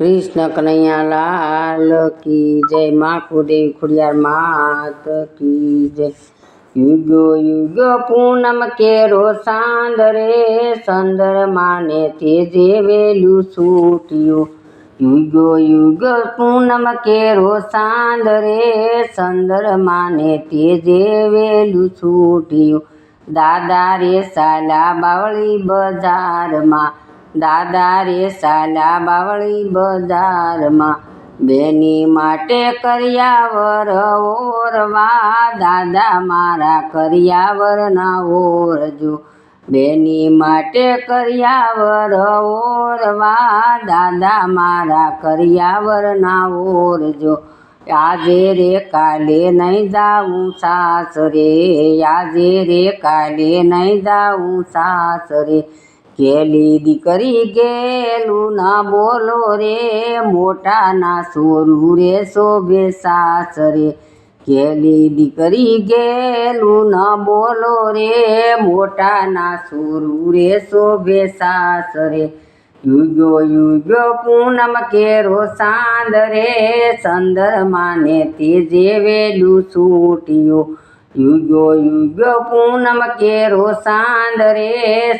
કૃષ્ણ કનૈયાલાલ કી જય માખુદેવ ખુડિયાર માત કી જય. યુગો યુગો પૂનમ કેરો સાંદરે, સંદર માને તેજે વેલું સૂટ્યું યુગો યુગ પૂનમ કેરો સાંદરે, સંદર માને તેજે વેલું છૂટ્યું. દાદા રે સાલા બાવળી બજારમાં દાદા રે સાલા બાવળી બજારમાં બેની માટે કરિયાવર ઓરવા. દાદા મારા કરિયાવરના ઓરજો બેની માટે કરિયાવર ઓરવા. દાદા મારા કરિયાવરના ઓરજો આજે રે કાલે નહીં જાઉં સાસરે. આજે રે કાલે નહીં જાઉં સાસરે. કેલી દીકરી ગેલું ના બોલો રે મોટા ના સોરું રે, શોભે સાસરે કેલી દીકરી ગેલું ના બોલો રે મોટા ના સોરું રે, શોભે સાસરે યુગો યુગો પૂનમ કેરો સાંદ રે સંદર માને તેજે વેલું છૂટ્યું યુગો યુગો પૂનમ કેરો સાંદરે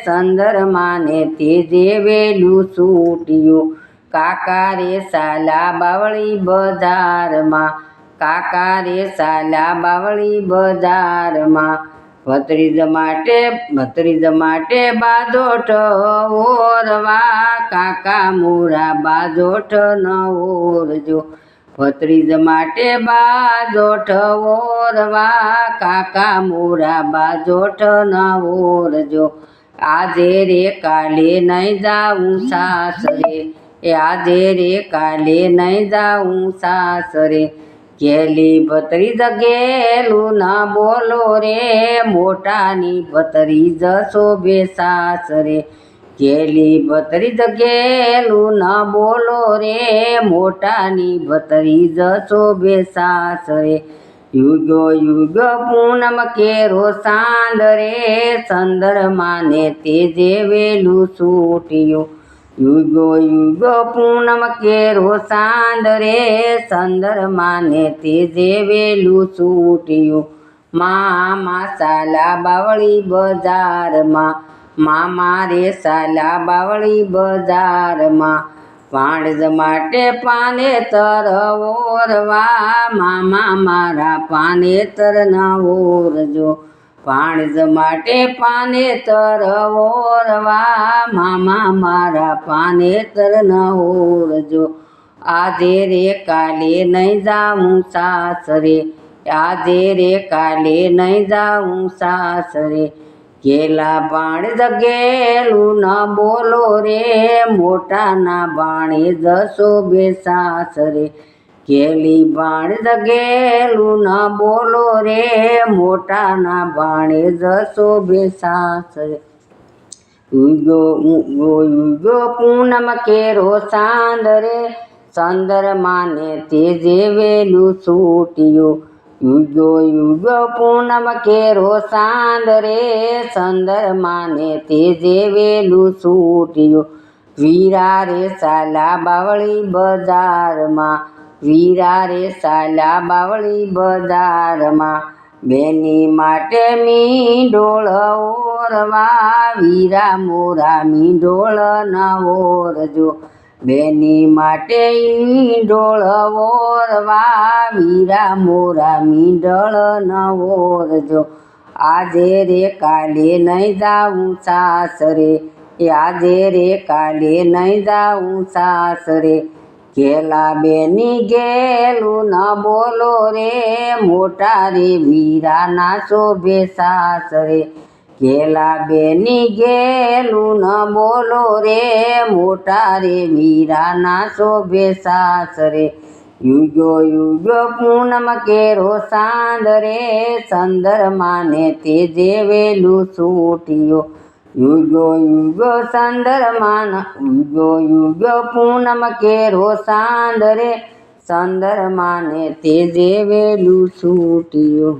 સંદર માને તેજે વેલું કાકા રે સાલા બાવળી બજારમાં, કાકા રે સાલા બાવળી બજારમાં. ભત્રીજ માટે ભત્રીજ માટે બાજોઠ ઓરવા કાકા મોરા બાજોઠ ન ઓરજો ભત્રીજ માટે બાજોઠ ઓરવા કાકા મોરા બાજોઠ ન ઓરજો આજે રે કાલે નહીં જાઉં સાસરે, એ આજે રે કાલે નહીં જાઉં સાસરે. ગેલી ભત્રીજ ગેલું ના બોલો રે, મોટાની ભત્રીજ શોભે સાસરે. ગેલી ભતરી ગેલું ન બોલો રે, મોટાની ભત્રીજ શોભે સાસરે. યુગો યુગ પૂનમ કેરો સાંદ રે, સંદર માને તેજે વેલું સૂટ્યું. યુગો યુગો પૂનમ કેરો સાંદ રે, સંદર માને તેજે વેલું સૂટ્યું. મા મસાલા બાવળી બજારમાં મામા રે સાલા બાવળી બજારમાં પાણજ માટે પાને તર ઓરવા મામા મારા પાને તર ના ઓરજો પાણજ માટે પાને તર ઓરવા મામા મારા પાને તર ન ઓરજો આજે રે કાલે નહીં જાઉં સાસરે આજે રે કાલે નહીં જાઉં સાસરે ગેલા પાણ જગેલું ન બોલો રે, મોટાના બાણે જશો બે સાસરે કેલી બાણ જગેલું ન બોલો રે, મોટાના બાણે જશો બે સાસરે યુગો યુગો પૂનમ કેરો સાંદરે સંદર માને તે જેવેલું છૂટ્યું. યુગો યુગો પૂનમ કેરો સાંદરે સંદર માને તેજે વેલું છૂટ્યું વીરા રે સાલા બાવળી બજારમાં, વીરા રે સાલા બાવળી બજારમાં. બેની માટે મીંડોળ ઓરવા, વીરા મોરા મી ડોળ ન ઓરજો. બેની માટે ઈંડોળ ઓરવા વીરા મોરા મીંડળ ન વોરજો આજે રે કાલે નહીં જાઉં સાસરે આજે રે કાલે નહીં જાઉં સાસરે. ઘેલા બેની ગેલું ન બોલો રે, મોટા રે વીરાના શોભે સાસરે. ગેલા બેની ગેલું ન બોલો રે, મોટા રે વીરાના શોભે સાસરે યુગો યુગો પૂનમ કેરો સાંદરે સંદર માને તેજે વેલું છૂટ્યો યુગો યુગો સંદર માન યુગો યુગો પૂનમ કેરો સાંદરે સંદર માને તેજે વેલું છૂટ્યો